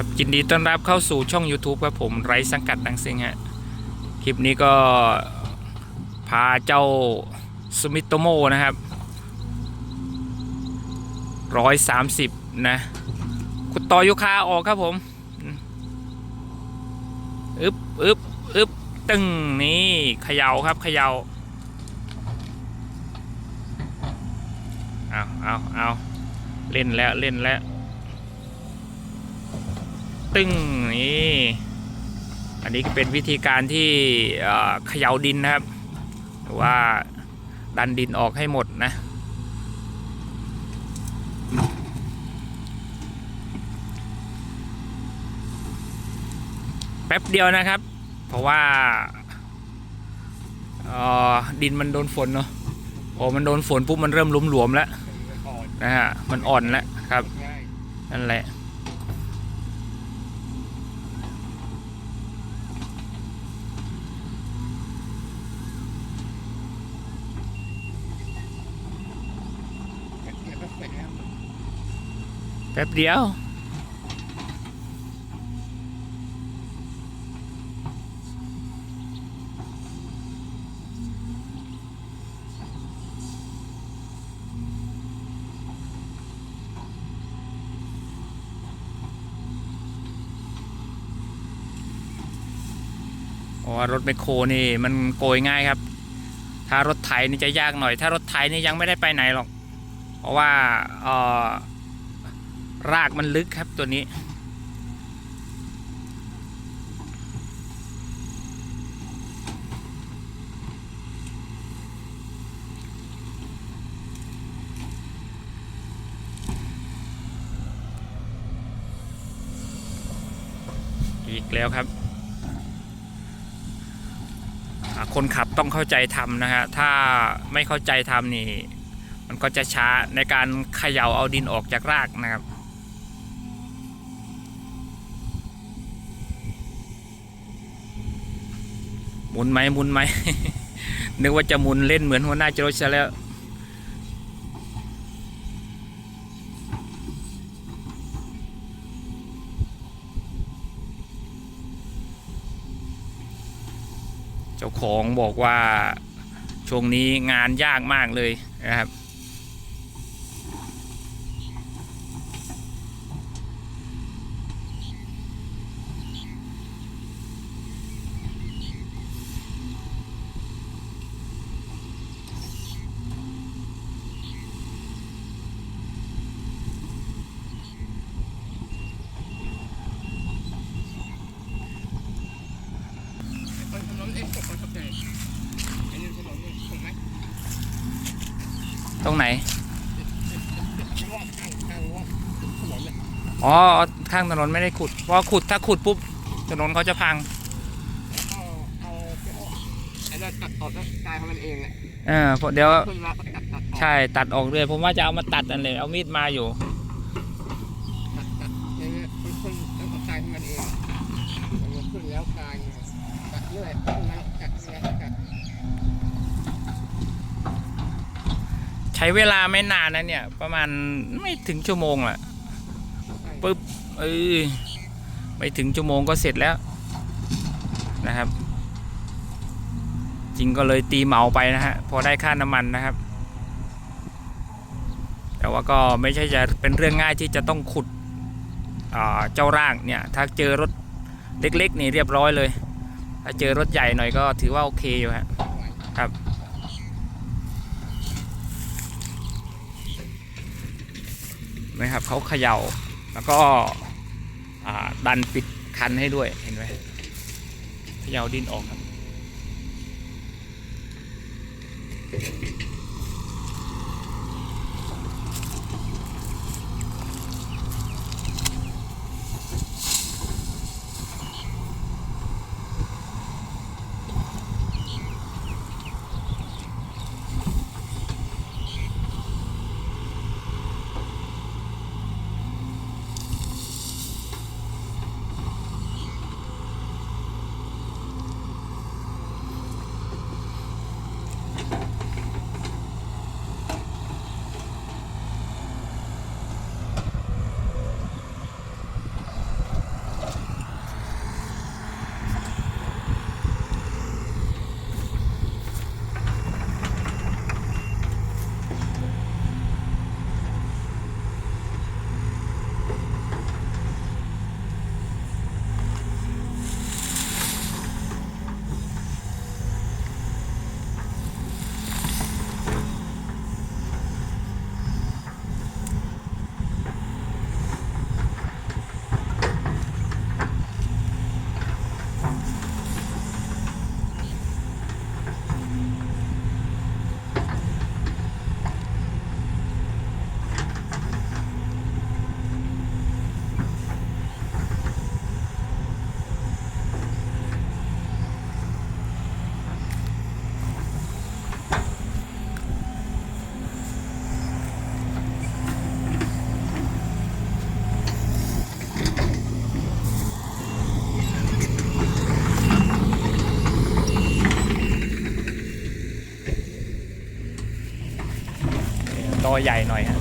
ครับยินดีต้อนรับเข้าสู่ช่อง YouTube ครับผมไร้สังกัดดังซิงฮะคลิปนี้ก็พาเจ้าสมิโตโมนะครับร้อยสามสิบนะขุดต่อยุคาออกครับผมอึบอึบอึบตึงนี่เขย่าครับเขย่าเอาเอาเอาเล่นแล้วเล่นแล้ว ตึ้งนี่อันนี้ก็เป็นวิธีการที่เขย่าดินนะครับ ว่าดันดินออกให้หมดนะแป๊บเดียวนะครับ เพราะว่าออดินมันโดนฝนเนาะพอมันโดนฝนปุ๊บมันเริ่มหลวมๆแล้วนะฮะมันอ่อนแล้วครับนั่นแหละ เดี๋ยวก็เสร็จแล้ว แป๊บเดียวเพราะว่ารถแมคโครนี่มันโกยง่ายครับ ถ้ารถไถนี่จะยากหน่อย ถ้ารถไถนี่ยังไม่ได้ไปไหนหรอก เพราะว่าเอ่อ รากมันลึกครับตัวนี้ อีกแล้วครับ คนขับต้องเข้าใจทำนะฮะ ถ้าไม่เข้าใจทำนี่ มันก็จะช้าในการเขย่าเอาดินออกจากรากนะครับ มุนไหมหมุนไหม นึกว่าจะหมุนเล่นเหมือนหัวหน้าจรดซะแล้ว เจ้าของบอกว่าช่วงนี้งานยากมากเลยนะครับ คนถนนเองตกคนขับใจอันนี้ถนนนี่ถูกไหม ต รงไหนว่างข้างข้างว่างถนนเนี่ยอ๋อ ข้างถนนไม่ได้ขุด เพราะขุดถ้าขุดปุ๊บถนนเขาจะพังแล้วก็เอาไปออกไอ้นั่นตัดออกแล้วกลายของมันเองแหละเออเพราะเดี๋ยวขึ้นมาก็ตัดตัดออกใช่ตัดออกเลยผมว่าจะเอามาตัดอันเลย เอามีดมาอยู่ตัดตัดอย่างเงี้ยมันขึ้นแล้วก็กลายของมันเองมันขึ้นแล้วกลายเนี่ยตัดเรื่อยขึ้นแล้วตัดขึ้นแล้วตัด ใช้เวลาไม่นานนะเนี่ย ประมาณไม่ถึงชั่วโมงแหละปึ๊บเออไม่ถึงชั่วโมงก็เสร็จแล้วนะครับ จริงก็เลยตีเหมาไปนะฮะพอได้ค่าน้ำมันนะครับ แต่ว่าก็ไม่ใช่จะเป็นเรื่องง่ายที่จะต้องขุดเจ้าร่างเนี่ย ถ้าเจอรถเล็กๆนี่เรียบร้อยเลย ถ้าเจอรถใหญ่หน่อยก็ถือว่าโอเคอยู่ฮะครับ นะครับเขาเขย่าแล้วก็ดันปิดคันให้ด้วยเห็นไหมเขย่าดินออกครับ ใหญ่หน่อยฮะ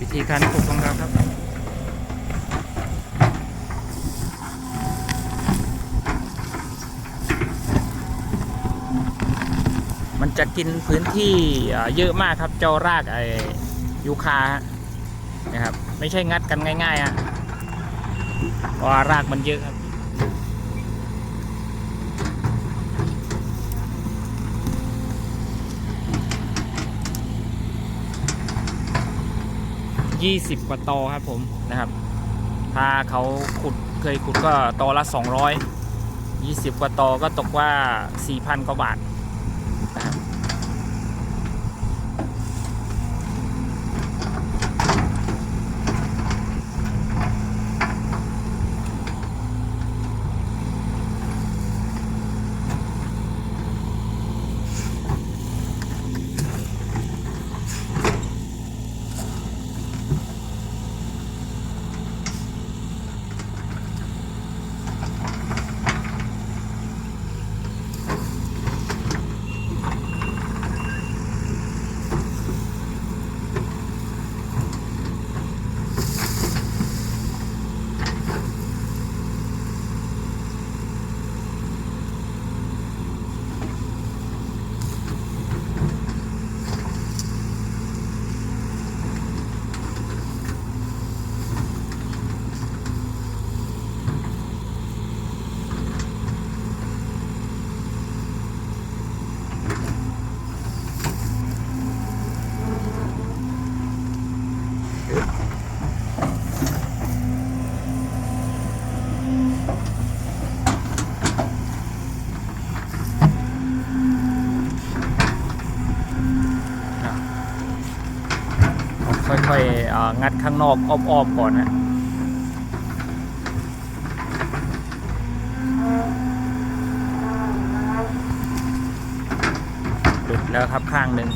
วิธีการขุดของเราครับมันจะกินพื้นที่เยอะมากครับเจ้ารากไอยูคานะครับ ไม่ใช่งัดกันง่ายๆฮะ เพราะว่ารากมันเยอะครับ ยี่สิบกว่าตอครับผมนะครับ ถ้าเขาขุดเคยขุดก็ตอละสองร้อยยี่สิบกว่าตอก็ตกว่าสี่พันกว่าบาท ค่อยๆอ่า งัดข้างนอกอ้อมๆก่อนนะหลุดแล้วครับข้างหนึ่ง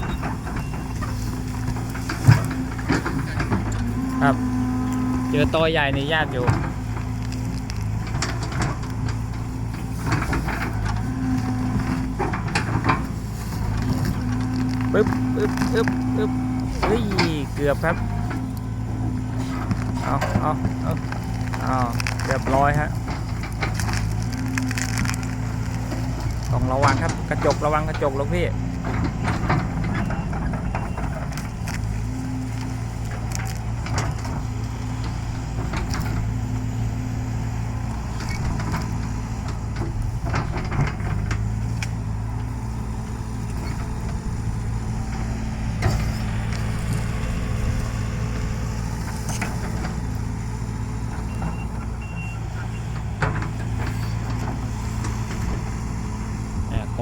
ครับ เจอตัวใหญ่นี่ยากอยู่ปึ๊บปึ๊บปึ๊บปึ๊บเฮ้ย เกือบครับ เอาเอาเอาเอาเรียบร้อยฮะต้องระวังครับกระจกระวังกระจกลูกพี่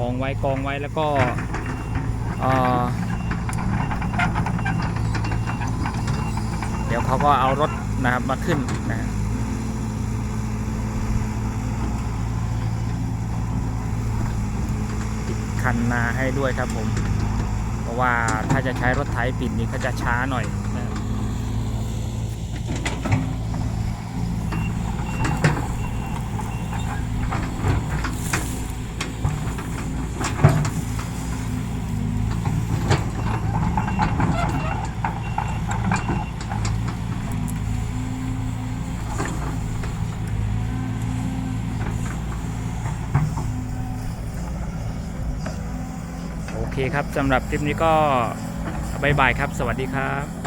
อ่ากองไว้กองไว้แล้วก็เดี๋ยวเขาก็เอารถนะครับมาขึ้นนะฮะปิดคันนาให้ด้วยครับผม เพราะว่าถ้าจะใช้รถไถปิดนี่ก็จะช้าหน่อยนะครับ โอเค ครับสำหรับคลิปนี้ก็บายบายครับ สวัสดีครับ